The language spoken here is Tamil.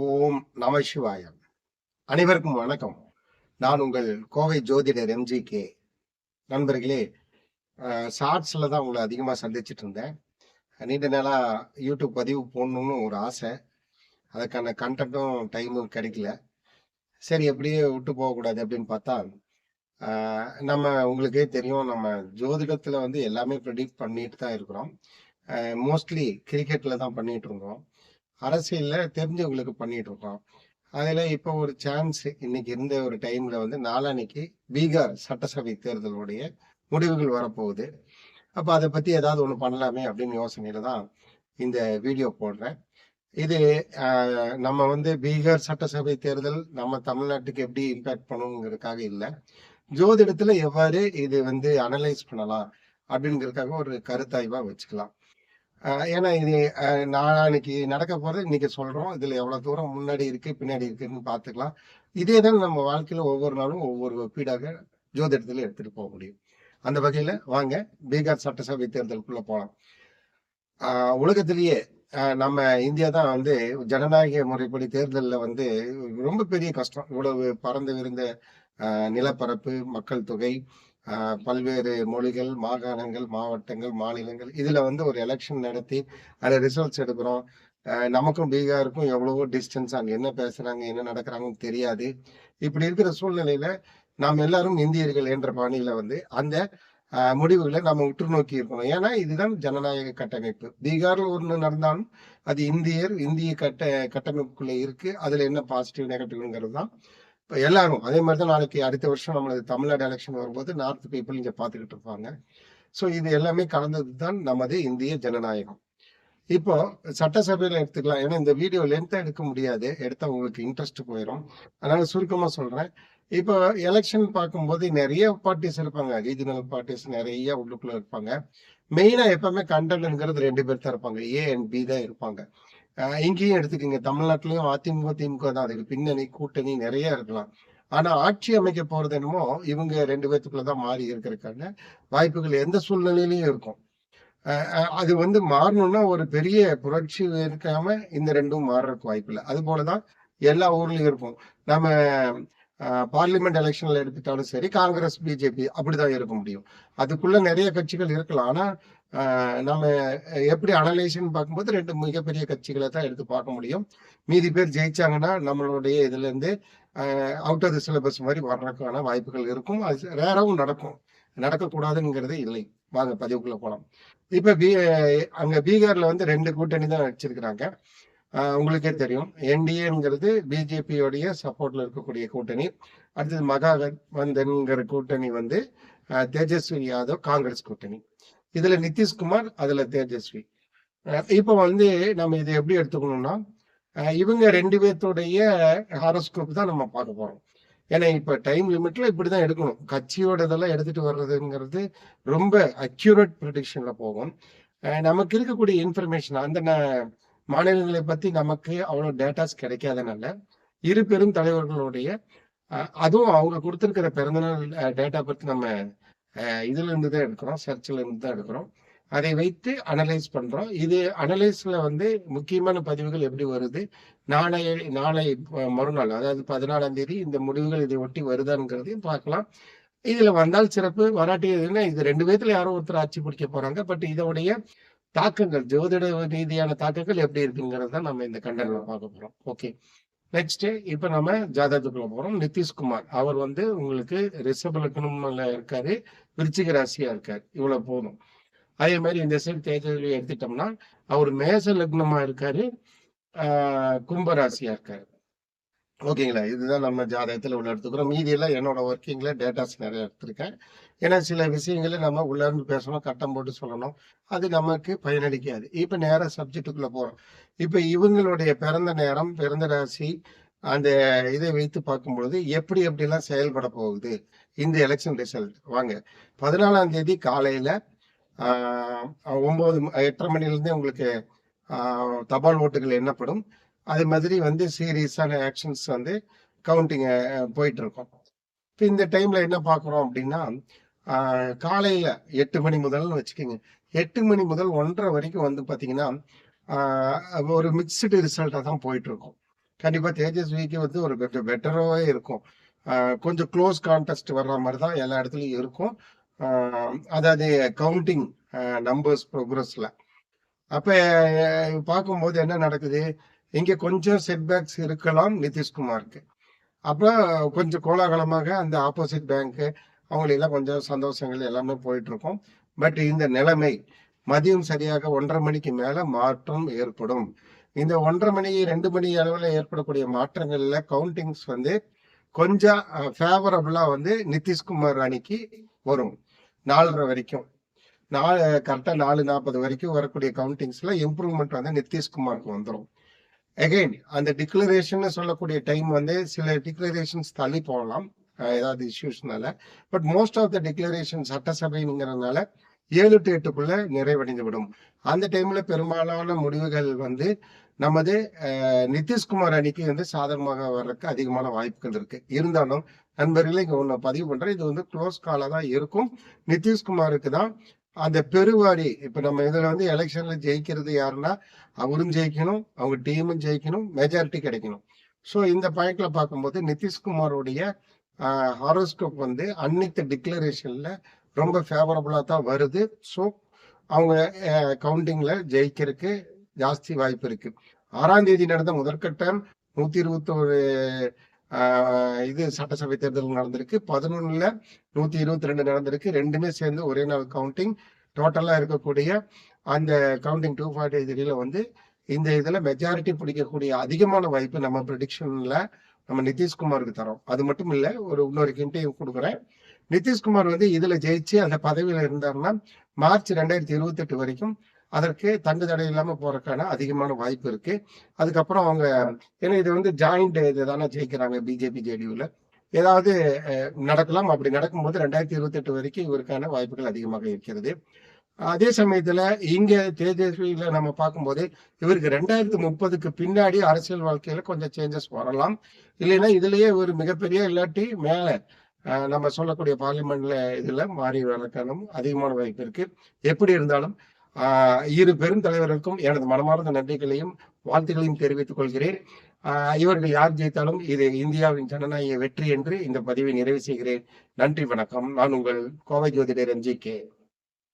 ஓம் நம அனைவருக்கும் வணக்கம். நான் உங்கள் கோவை ஜோதிடர் எம்ஜி கே நண்பர்களே ஷார்ட்ஸில் தான் உங்களை அதிகமாக சந்திச்சுட்டு இருந்தேன். நீண்ட நாளாக யூடியூப் பதிவு போடணும்னு ஒரு ஆசை. அதுக்கான கண்டென்ட்டும் டைமும் கிடைக்கல. சரி எப்படியே விட்டு போகக்கூடாது அப்படின்னு பார்த்தா நம்ம உங்களுக்கே தெரியும் நம்ம ஜோதிடத்தில் வந்து எல்லாமே ப்ரெடிக்ட் பண்ணிட்டு தான் இருக்கிறோம். மோஸ்ட்லி கிரிக்கெட்டில் தான் பண்ணிகிட்டு இருக்கோம் அரசியலில் தெரிஞ்சவங்களுக்கு பண்ணிட்டு இருக்கோம். அதில் இப்போ ஒரு சான்ஸ் இன்னைக்கு இருந்த ஒரு டைம்ல வந்து நாளானைக்கு பீகார் சட்டசபை தேர்தலுடைய முடிவுகள் வரப்போகுது. அப்போ அதை பற்றி ஏதாவது ஒன்று பண்ணலாமே அப்படின்னு யோசனையில தான் இந்த வீடியோ போடுறேன். இது நம்ம வந்து பீகார் சட்டசபை தேர்தல் நம்ம தமிழ்நாட்டுக்கு எப்படி இம்பேக்ட் பண்ணுங்கிறதுக்காக இல்லை. ஜோதிடத்துல எவ்வாறு இது வந்து அனலைஸ் பண்ணலாம் அப்படிங்கிறதுக்காக ஒரு கருத்தாய்வா வச்சுக்கலாம். ஏன்னா இது ஆஹ் நாளைக்கு நடக்க போறது இன்னைக்கு சொல்றோம். இதுல எவ்வளவு தூரம் முன்னாடி இருக்கு பின்னாடி இருக்குன்னு பார்த்துக்கலாம். இதே தான் நம்ம வாழ்க்கையில ஒவ்வொரு நாளும் ஒவ்வொரு ஒப்பீடாக ஜோதிடத்துல எடுத்துட்டு போக முடியும். அந்த வகையில வாங்க பீகார் சட்டசபை தேர்தலுக்குள்ள போகலாம் ஆஹ் உலகத்திலேயே ஆஹ் நம்ம இந்தியா தான் வந்து ஜனநாயக முறைப்படி தேர்தலில் வந்து ரொம்ப பெரிய கஷ்டம். இவ்வளவு பறந்து விருந்த ஆஹ் நிலப்பரப்பு மக்கள் தொகை பல்வேறு மொழிகள் மாகாணங்கள் மாவட்டங்கள் மாநிலங்கள் இதில் வந்து ஒரு எலெக்ஷன் நடத்தி அதில் ரிசல்ட்ஸ் எடுக்கிறோம். நமக்கும் பீகாருக்கும் எவ்வளவோ டிஸ்டன்ஸ் அங்கே என்ன பேசுகிறாங்க என்ன நடக்கிறாங்கன்னு தெரியாது. இப்படி இருக்கிற சூழ்நிலையில நாம் எல்லாரும் இந்தியர்கள் என்ற பாணியில் வந்து அந்த முடிவுகளை நம்ம உற்று நோக்கி இருக்கணும். ஏன்னா இதுதான் ஜனநாயக கட்டமைப்பு. பீகார்ல ஒன்று நடந்தாலும் அது இந்தியர் இந்திய கட்ட கட்டமைப்புக்குள்ள இருக்கு. அதுல என்ன பாசிட்டிவ் நெகட்டிவ்ங்கிறது தான் இப்போ எல்லாரும் அதே மாதிரி தான் நாளைக்கு அடுத்த வருஷம் நம்மளது தமிழ்நாடு எலெக்ஷன் வரும்போது நார்த் பீப்புள் இங்கே பார்த்துக்கிட்டு இருப்பாங்க. ஸோ இது எல்லாமே கலந்தது தான் நமது இந்திய ஜனநாயகம். இப்போ சட்டசபையில எடுத்துக்கலாம். ஏன்னா இந்த வீடியோ லென்த்தா எடுக்க முடியாது. எடுத்தா உங்களுக்கு இன்ட்ரெஸ்ட் போயிடும் அதனால சுருக்கமா சொல்றேன். இப்போ எலெக்ஷன் பார்க்கும்போது நிறைய பார்ட்டிஸ் இருப்பாங்க. ரீஜனல் பார்ட்டிஸ் நிறைய உள்ளுக்குள்ள இருப்பாங்க. மெயினா எப்பவுமே கண்டனுங்கிறது ரெண்டு பேர் தான் இருப்பாங்க. ஏ அண்ட் பி தான் இருப்பாங்க. இங்கேயும் எடுத்துக்கோங்க. தமிழ்நாட்டிலையும் அதிமுக திமுக தான். அதுக்கு பின்னணி கூட்டணி நிறைய இருக்கலாம். ஆனா ஆட்சி அமைக்க போறது என்னமோ இவங்க ரெண்டு பேத்துக்குள்ளதான் மாறி இருக்கிறதுக்கான வாய்ப்புகள் எந்த சூழ்நிலையிலையும் இருக்கும். அஹ் அது வந்து மாறணும்னா ஒரு பெரிய புரட்சி இருக்காம இந்த ரெண்டும் மாறுறதுக்கு வாய்ப்பு இல்லை அது போலதான் எல்லா ஊர்லயும் இருக்கும். நம்ம பார்லிமெண்ட் எலெக்ஷன்ல எடுத்துட்டாலும் சரி காங்கிரஸ் பிஜேபி அப்படிதான் இருக்க முடியும். அதுக்குள்ள நிறைய கட்சிகள் இருக்கலாம். ஆனா நம்ம எப்படி அனலைஸ்ன்னு பார்க்கும்போது ரெண்டு மிகப்பெரிய கட்சிகளை தான் எடுத்து பார்க்க முடியும். மீதி பேர் ஜெயிச்சாங்கன்னா நம்மளுடைய இதுல இருந்து அவுட் ஆஃப் த சிலபஸ் மாதிரி வர்றதுக்கான வாய்ப்புகள் இருக்கும். அது ரேராவும் நடக்கும். நடக்கக்கூடாதுங்கிறது இல்லை. வாங்க பதிவுக்குள்ள போலாம். இப்ப பீ அங்க பீகார்ல வந்து ரெண்டு கூட்டணி தான் வச்சிருக்கிறாங்க உங்களுக்கே தெரியும். என்டிஏங்கிறது பிஜேபியோடைய சப்போர்ட்ல இருக்கக்கூடிய கூட்டணி. அடுத்தது மகாகத்பந்தன்கிற கூட்டணி வந்து ஆஹ் தேஜஸ்வி யாதவ் காங்கிரஸ் கூட்டணி. இதுல நிதிஷ்குமார் அதுல தேஜஸ்வி. இப்போ வந்து நம்ம இதை எப்படி எடுத்துக்கணும்னா அஹ் இவங்க ரெண்டு பேர்த்தோடைய ஹாரோஸ்கோப் தான் நம்ம பார்க்க போறோம். ஏன்னா இப்ப டைம் லிமிட்ல இப்படிதான் எடுக்கணும். கட்சியோட இதெல்லாம் எடுத்துட்டு வர்றதுங்கிறது ரொம்ப அக்யூரேட் ப்ரடிக்ஷன்ல போகும். அஹ் நமக்கு இருக்கக்கூடிய இன்ஃபர்மேஷன் அந்த மாநிலங்களை பத்தி நமக்கு அவ்வளவு டேட்டாஸ் கிடைக்காதனால இரு பெரும் தலைவர்களுடைய அதுவும் அவங்க கொடுத்திருக்கிற பிறந்தநாள் டேட்டா பத்தி நம்ம அஹ் இதுல இருந்து தான் எடுக்கிறோம் சர்ச்ல இருந்து தான் எடுக்கிறோம். அதை வைத்து அனலைஸ் பண்றோம். இது அனலைஸ்ல வந்து முக்கியமான பதிவுகள் எப்படி வருது? நாளை நாளை மறுநாள் அதாவது பதினாலாம் தேதி இந்த முடிவுகள் இதை ஒட்டி வருதாங்கிறதையும் பார்க்கலாம். இதுல வந்தால் சிறப்பு. வராட்டி எதுன்னா இது ரெண்டு பேத்துல யாரோ ஒருத்தர் ஆட்சி பிடிக்க போறாங்க. பட் இதோடைய தாக்கங்கள் ஜோதிட ரீதியான தாக்கங்கள் எப்படி இருக்குங்கிறது நம்ம இந்த கண்டனில் பார்க்க போறோம். ஓகே நெக்ஸ்ட் இப்ப நம்ம ஜாதகத்துக்குள்ள போறோம். நிதிஷ்குமார் அவர் வந்து உங்களுக்கு ரிஷப லக்னம்ல இருக்காரு விருச்சிக ராசியா இருக்காரு. இவ்வளவு போதும். அதே மாதிரி இந்த சைடு தேஜஸ்வி எடுத்துட்டோம்னா அவர் மேச லக்னமா இருக்காரு ஆஹ் கும்ப ராசியா இருக்காரு. ஓகேங்களா? இதுதான் நம்ம ஜாதகத்தில் உள்ள எடுத்துக்கிறோம். மீதி எல்லாம் என்னோட ஒர்க்கிங்கில் டேட்டாஸ் நிறைய எடுத்திருக்கேன். ஏன்னா சில விஷயங்களை நம்ம உள்ளேருந்து பேசணும் கட்டம் போட்டு சொல்லணும். அது நமக்கு பயனளிக்காது. இப்போ நேராக சப்ஜெக்டுக்குள்ளே போகிறோம் இப்போ இவங்களுடைய பிறந்த நேரம் பிறந்த ராசி அந்த இதை வைத்து பார்க்கும்பொழுது எப்படி எப்படிலாம் செயல்பட போகுது? இந்த எலெக்ஷன் ரிசல்ட் வாங்க. பதினாலாம் தேதி காலையில ஆஹ், எட்டரை மணிலேருந்தே உங்களுக்கு ஆஹ், தபால் ஓட்டுகள் எண்ணப்படும். அது மாதிரி வந்து சீரியஸான ஆக்ஷன்ஸ் வந்து கவுண்டிங் போயிட்டு இருக்கும் இப்போ இந்த டைம்ல என்ன பார்க்குறோம் அப்படின்னா காலையில எட்டு மணி முதல்னு வச்சுக்கோங்க. எட்டு மணி முதல் ஒன்றரை வரைக்கும் வந்து பார்த்தீங்கன்னா ஒரு மிக்சடு ரிசல்ட்டாக தான் போயிட்டு இருக்கும் கண்டிப்பாக தேஜஸ்விக்கு வந்து ஒரு கொஞ்சம் பெட்டராகவே இருக்கும். கொஞ்சம் க்ளோஸ் கான்டெஸ்ட் வர்ற மாதிரி தான் எல்லா இடத்துலையும் இருக்கும். அதாவது கவுண்டிங் நம்பர்ஸ் ப்ரோக்ரஸ்ல அப்போ பார்க்கும்போது என்ன நடக்குது? இங்கே கொஞ்சம் செட்பேக்ஸ் இருக்கலாம் நிதிஷ்குமாருக்கு அப்புறம் கொஞ்சம் கோலாகலமாக அந்த ஆப்போசிட் பேங்க்கு அவங்களெல்லாம் கொஞ்சம் சந்தோஷங்கள் எல்லாமே போயிட்டுருக்கோம். பட் இந்த நிலைமை மதியம் சரியாக ஒன்றரை மணிக்கு மேலே மாற்றம் ஏற்படும். இந்த ஒன்றரை மணி ரெண்டு மணி அளவில் ஏற்படக்கூடிய மாற்றங்களில் கவுண்டிங்ஸ் வந்து கொஞ்சம் ஃபேவரபுளாக வந்து நிதிஷ்குமார் அணிக்கு வரும். நாலரை வரைக்கும். நாலு கரெக்டாக நாலு நாற்பது வரைக்கும் வரக்கூடிய கவுண்டிங்ஸில் இம்ப்ரூவ்மெண்ட் வந்து நிதிஷ்குமாருக்கு வந்துடும் அகைன் அந்த டிக்ளரேஷன் சொல்லக்கூடிய டைம் வந்து சில டிக்ளரேஷன்ஸ் தள்ளி போகலாம். ஏதாவது இஷ்யூஸ்னால but most of the declaration சட்டசபைங்கிறதுனால ஏழு டு எட்டுக்குள்ள நிறைவடைந்து விடும். அந்த டைம்ல பெரும்பாலான முடிவுகள் வந்து நமது நிதிஷ்குமார் அணிக்கு வந்து சாதகமாக வர்றதுக்கு அதிகமான வாய்ப்புகள் இருக்கு. இருந்தாலும் நண்பர்களே இங்க ஒன்று பதிவு பண்றேன். இது வந்து க்ளோஸ் காலா தான் இருக்கும். நிதிஷ்குமாருக்கு தான் அந்த பெருவாடி இப்ப நம்ம இதுல வந்து எலெக்ஷன்ல ஜெயிக்கிறது யாருன்னா அவரும் ஜெயிக்கணும் அவங்க டீமும் ஜெயிக்கணும் மெஜாரிட்டி கிடைக்கணும். ஸோ இந்த பாயிண்ட்ல பார்க்கும்போது நிதிஷ்குமாரோடைய ஹாரோஸ்கோப் வந்து அன்னைக்கு டிக்ளரேஷன்ல ரொம்ப ஃபேவரபுளா தான் வருது. ஸோ அவங்க கவுண்டிங்ல ஜெயிக்கிறதுக்கு ஜாஸ்தி வாய்ப்பு இருக்கு. ஆறாம் தேதி நடந்த முதற்கட்டம் நூத்தி இருபத்தோரு இது சட்டசபை தேர்தல் நடந்திருக்கு. பதினொன்னுல நூத்தி இருபத்தி ரெண்டு நடந்திருக்கு. ரெண்டுமே சேர்ந்து ஒரே நாள் கவுண்டிங் டோட்டலா இருக்கக்கூடிய அந்த கவுண்டிங் டூ ஃபார்ட்டி த்ரீல வந்து இந்த இதுல மெஜாரிட்டி பிடிக்கக்கூடிய அதிகமான வாய்ப்பு நம்ம ப்ரிடிக்ஷன்ல நம்ம நிதிஷ்குமாருக்கு தரோம். அது மட்டும் இல்ல ஒரு இன்னொரு கிண்டையும் கொடுக்குறேன். நிதிஷ்குமார் வந்து இதுல ஜெயிச்சு அந்த பதவியில இருந்தாருன்னா மார்ச் ரெண்டாயிரத்தி இருபத்தி எட்டு வரைக்கும் அதற்கு தங்கு தடை இல்லாம போறதுக்கான அதிகமான வாய்ப்பு இருக்கு. அதுக்கப்புறம் அவங்க ஏன்னா இது வந்து ஜாயிண்ட் இது தானே ஜெயிக்கிறாங்க பிஜேபி ஜேடியூல ஏதாவது நடக்கலாம். அப்படி நடக்கும்போது ரெண்டாயிரத்தி இருபத்தி எட்டு வரைக்கும் இவருக்கான வாய்ப்புகள் அதிகமாக இருக்கிறது. அதே சமயத்துல இங்க தேஜஸ்வியில நம்ம பார்க்கும்போது இவருக்கு ரெண்டாயிரத்தி முப்பதுக்கு பின்னாடி அரசியல் வாழ்க்கையில கொஞ்சம் சேஞ்சஸ் வரலாம். இல்லைன்னா இதுலயே ஒரு மிகப்பெரிய இல்லாட்டி மேல நம்ம சொல்லக்கூடிய பார்லிமெண்ட்ல இதுல மாறி வரக்கான அதிகமான வாய்ப்பு இருக்கு. எப்படி இருந்தாலும் இரு பெருந்தலைவர்களுக்கும் எனது மனமார்ந்த நன்றிகளையும் வாழ்த்துக்களையும் தெரிவித்துக் கொள்கிறேன். ஆஹ் இவர்கள் யார் ஜெயித்தாலும் இது இந்தியாவின் ஜனநாயக வெற்றி என்று இந்த பதிவை நிறைவு செய்கிறேன். நன்றி வணக்கம். நான் உங்கள் கோவை ஜோதிடர் எம்ஜி கே.